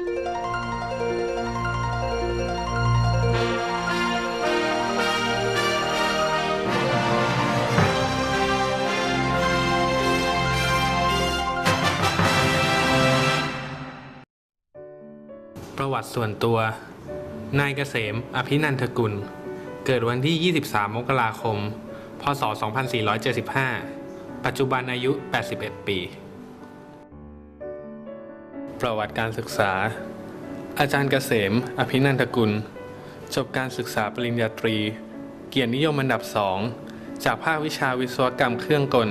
ประวัติส่วนตัว นายเกษม อภินันทกุล เกิดวันที่ 23 มกราคม พศ 2475 ปัจจุบันอายุ 81 ปี ประวัติการศึกษา อาจารย์เกษม อภินันทกุล จบการศึกษาปริญญาตรี เกียรตินิยมอันดับสอง จากภาควิชาวิศวกรรมเครื่องกล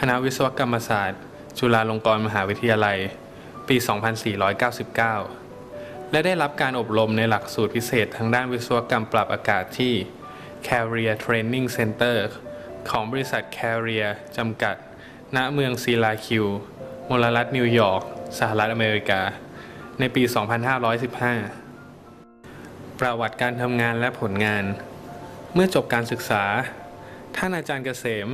คณะวิศวกรรมศาสตร์ จุฬาลงกรณ์มหาวิทยาลัย ปี 2499 และได้รับการอบรมในหลักสูตรพิเศษทางด้านวิศวกรรมปรับอากาศที่ Carrier Training Center ของบริษัท Carrier จำกัด ณ เมืองซีลาคิว มลรัฐนิวยอร์ก สหรัฐอเมริกา ในปี 2515 ประวัติการทำงานและผลงาน เมื่อจบการศึกษา ท่านอาจารย์เกษม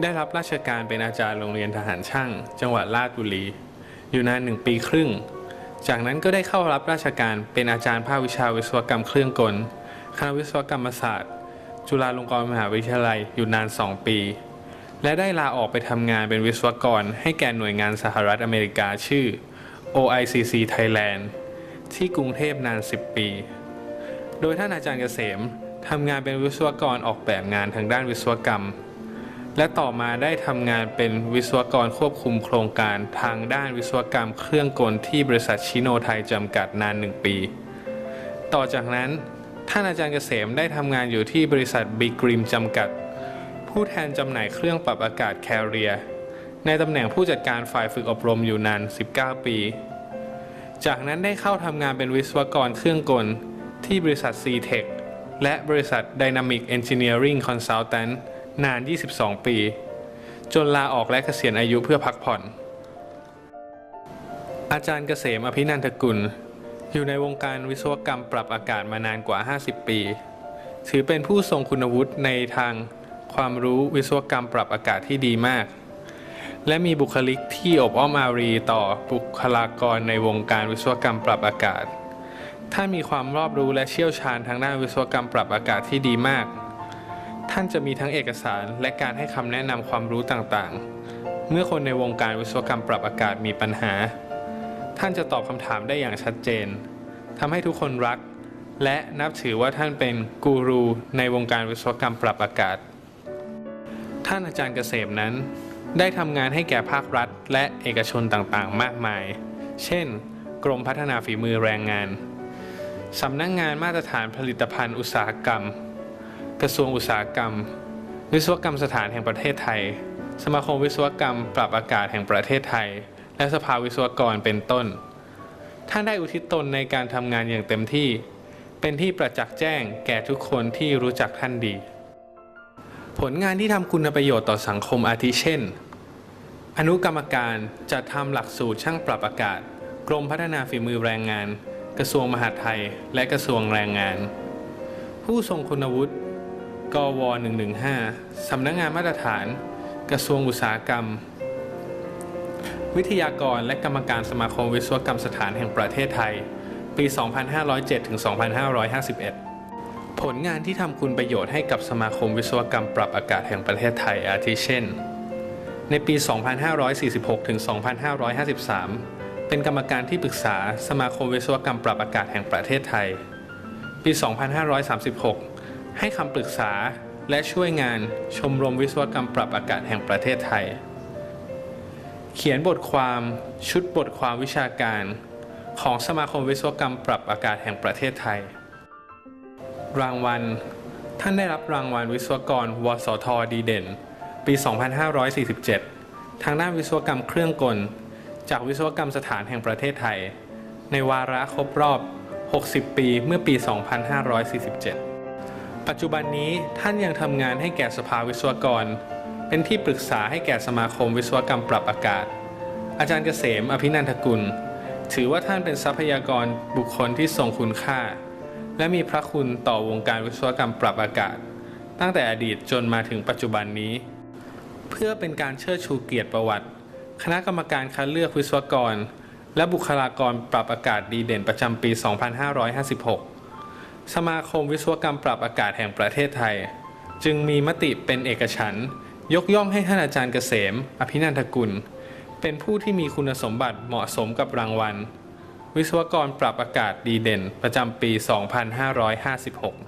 ได้รับราชการเป็นอาจารย์โรงเรียนทหารช่าง จังหวัดราชบุรี อยู่นานหนึ่งปีครึ่ง จากนั้นก็ได้เข้ารับราชการเป็นอาจารย์ภาควิชาวิศวกรรมเครื่องกล คณะวิศวกรรมศาสตร์ จุฬาลงกรณ์มหาวิทยาลัย อยู่นาน 2 ปี และได้ลาออกไปทำงานเป็นวิศวกร ให้แก่หน่วยงานสหรัฐอเมริกาชื่อ OICC Thailand ที่กรุงเทพนาน 10 ปี โดยท่านอาจารย์เกษมทำงานเป็นวิศวกรออกแบบงานทางด้านวิศวกรรม และต่อมาได้ทำงานเป็นวิศวกรควบคุมโครงการทางด้านวิศวกรรมเครื่องกลที่บริษัทชิโนไทยจำกัดนานหนึ่งปี ต่อจากนั้นท่านอาจารย์เกษมได้ทำงานอยู่ที่บริษัทบิ๊กริมจำกัด ผู้แทนจำหน่ายเครื่องปรับอากาศแคเรียในตำแหน่งผู้จัดการฝ่ายฝึกอบรมอยู่นาน 19 ปี จากนั้นได้เข้าทำงานเป็นวิศวกรเครื่องกล ที่บริษัท c t e c h และบริษัท Dynamic Engineering Consultant นาน 22 ปี จนลาออกและเกษียณอายุเพื่อพักผ่อน อาจารย์เกษมอภินันทกุล อยู่ในวงการวิศวกรรมปรับอากาศมานานกว่า 50 ปี ถือเป็นผู้ทรงคุณวุฒิในทาง ความรู้วิศวกรรมปรับอากาศที่ดีมาก และมีบุคลิกที่อบอ้อมอารีต่อบุคลากรในวงการวิศวกรรมปรับอากาศ ท่านมีความรอบรู้และเชี่ยวชาญทางด้านวิศวกรรมปรับอากาศที่ดีมาก ท่านจะมีทั้งเอกสารและการให้คำแนะนำความรู้ต่างๆ เมื่อคนในวงการวิศวกรรมปรับอากาศมีปัญหา ท่านจะตอบคำถามได้อย่างชัดเจนทำให้ทุกคนรักและนับถือว่าท่านเป็นกูรูในวงการวิศวกรรมปรับอากาศ ท่านอาจารย์เกษมนั้น ได้ทำงานให้แก่ภาครัฐ และเอกชนต่างๆ มากมาย เช่น กรมพัฒนาฝีมือแรงงาน สำนักงงานมาตรฐานผลิตภัณฑ์อุตสาหกรรม กระทรวงอุตสาหกรรม วิศวกรรมสถานแห่งประเทศไทย สมาคมวิศวกรรม ปรับอากาศแห่งประเทศไทย และสภาวิศวกรเป็นต้น ท่านได้อุทิศตนในการทำงานอย่างเต็มที่ เป็นที่ประจักษ์แจ้งแก่ทุกคนที่รู้จักท่านดี ผลงานที่ทำคุณประโยชน์ต่อสังคมอาทิเช่น อนุกรรมการจัดทำหลักสูตรช่างปรับอากาศ กรมพัฒนาฝีมือแรงงาน กระทรวงมหาดไทย และกระทรวงแรงงาน ผู้ทรงคุณวุฒิกว 115 สำนักงานมาตรฐาน กระทรวงอุตสาหกรรม วิทยากรและกรรมการสมาคมวิศวกรรมสถานแห่งประเทศไทย ปี 2507ถึง2551 ผลงานที่ทำคุณประโยชน์ให้กับสมาคมวิศวกรรมปรับอากาศแห่งประเทศไทยอาทิเช่น ในปี 2546 ถึง 2553 เป็นกรรมการที่ปรึกษาสมาคมวิศวกรรมปรับอากาศแห่งประเทศไทย ปี 2536 ให้คำปรึกษาและช่วยงานชมรมวิศวกรรมปรับอากาศแห่งประเทศไทย เขียนบทความชุดบทความวิชาการ ของสมาคมวิศวกรรมปรับอากาศแห่งประเทศไทย รางวัล ท่านได้รับรางวัลวิศวกร วสท ดีเด่น ปี 2547 ทางด้านวิศวกรรมเครื่องกล จากวิศวกรรมสถานแห่งประเทศไทย ในวาระครบรอบ 60 ปีเมื่อปี 2547 ปัจจุบันนี้ท่านยังทำงานให้แก่สภาวิศวกร เป็นที่ปรึกษาให้แก่สมาคมวิศวกรรมปรับอากาศ อาจารย์เกษม อภินันทกุล ถือว่าท่านเป็นทรัพยากรบุคคลที่ทรงคุณค่า และมีพระคุณต่อวงการวิศวกรรมปรับอากาศ ตั้งแต่อดีตจนมาถึงปัจจุบันนี้ เพื่อเป็นการเชิดชูเกียรติประวัติ คณะกรรมการคัดเลือกวิศวกร และบุคลากรปรับอากาศดีเด่นประจำปี 2556 สมาคมวิศวกรรมปรับอากาศแห่งประเทศไทย จึงมีมติเป็นเอกฉันยกย่องให้ท่านอาจารย์เกษม อภินันทกุล เป็นผู้ที่มีคุณสมบัติเหมาะสมกับรางวัล วิศวกรปรับอากาศดีเด่น ประจำปี 2556